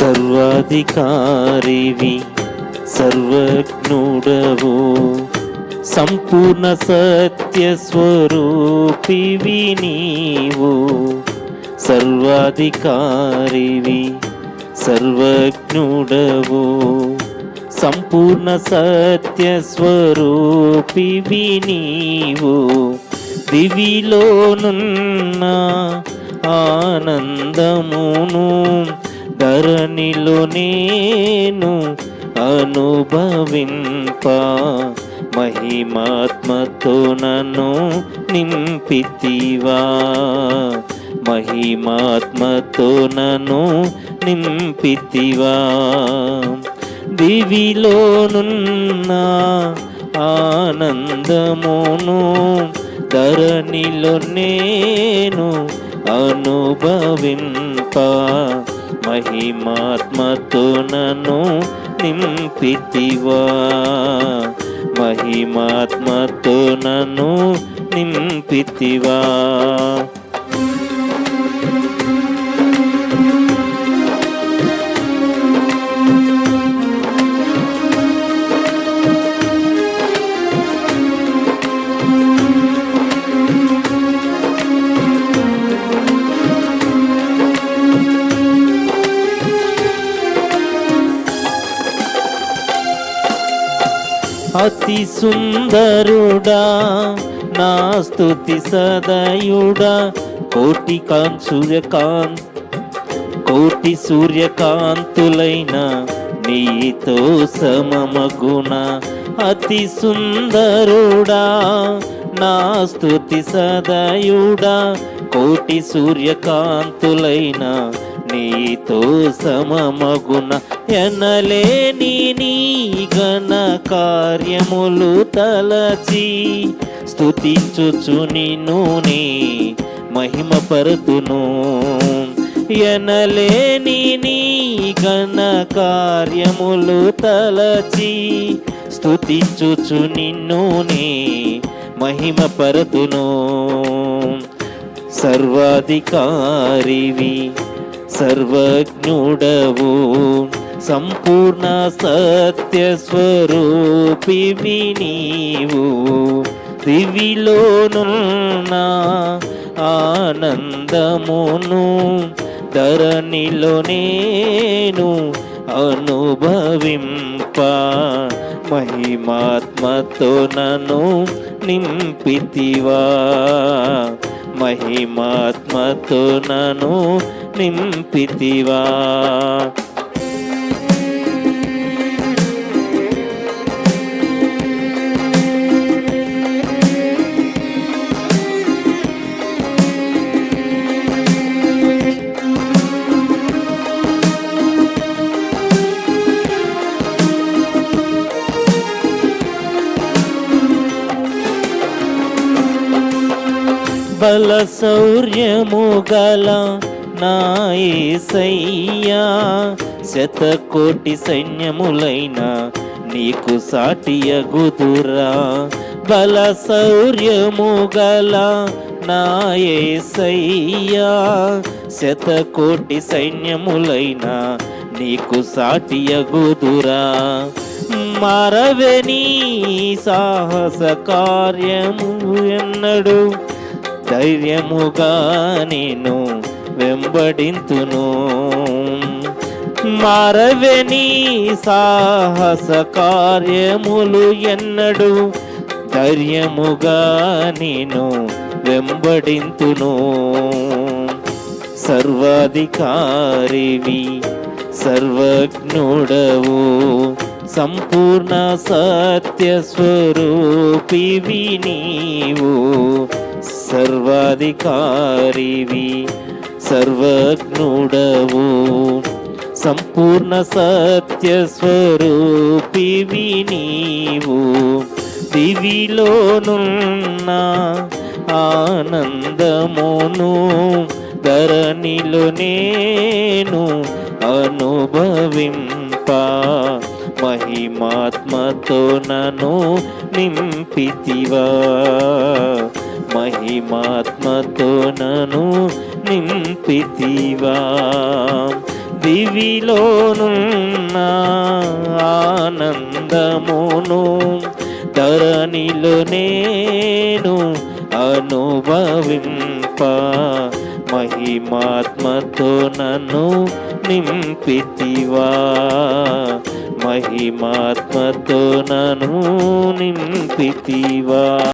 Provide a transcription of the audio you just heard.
సర్వాధికారివి సర్వజ్ఞుడవు సంపూర్ణ సత్య స్వరూపివి నీవు. సర్వాధికారివి సర్వజ్ఞుడవు సంపూర్ణ సత్య స్వరూపివి నీవు. దివిలోనున్న ఆనందమును ధరణిలో నేను అనుభవింప మహిమాత్మతో నన్ను నింపితివా? మహిమాత్మతో నన్ను నింపితివా? దివిలోనున్న ఆనందమును ధరణిలో నేను అనుభవింప మహిమాత్మతో నన్ను నింపితివా? మహిమాత్మతో నన్ను నింపితివా? అతి సుందరుడా నా స్థుతి సదయుడా కోటి కాన్ సూర్యకాంత్ కోటి సూర్యకాంతులైన నీతో సమమగుణ అతి సుందరుడా నా స్థుతి సదయుడా కోటి సూర్యకాంతులైన నీతో సమమగున ఎనలేని నీ గణ కార్యములు తలచి స్థుతించుచు నిన్ను నీ మహిమ పరుతును ఎనలేని నీ గణ కార్యములు తలచి స్థుతించుచు నిన్ను నీ మహిమ పరుతును సర్వాధికారివి సర్వజ్ఞుడవు సంపూర్ణ సత్య స్వరూపివి నీవు దివిలోనున్న ఆనందమును ధరణిలో నేను అనుభవింప మహిమాత్మతో నన్ను నింపితివా మహిమాత్మతో నను నింపితివా. బల శౌర్యము గల నాయసయ్యా శతకోటి సైన్యములైన నీకు సాటియగుదురా. బల శౌర్యము గల నాయసయ్యా శతకోటి సైన్యములైన నీకు సాటియగుదురా. మరవెనీ సాహస కార్యము ఎన్నడు ధైర్యముగా నేను వెంబడింతును. మారవెని సాహస కార్యములు ఎన్నడు. ధైర్యముగా నేను వెంబడింతును. సర్వాధికారివి సర్వజ్ఞుడవు సంపూర్ణ సత్య స్వరూపివి నీవు. సర్వాధికారివి సర్వజ్ఞుడవు సంపూర్ణ సత్య స్వరూపివి నీవు దివిలోనున్న ఆనందమును ధరణిలో నేను అనుభవింప మహిమాత్మతో నన్ను నింపితివా. మహిమాత్మతో నను నింపితివా. దివిలోనున్న ఆనందమును ధరణిలో నేను అనుభవింప. మహిమాత్మతో నన్ను నింపితివా. మహిమాత్మతో నన్ను నింపితివా.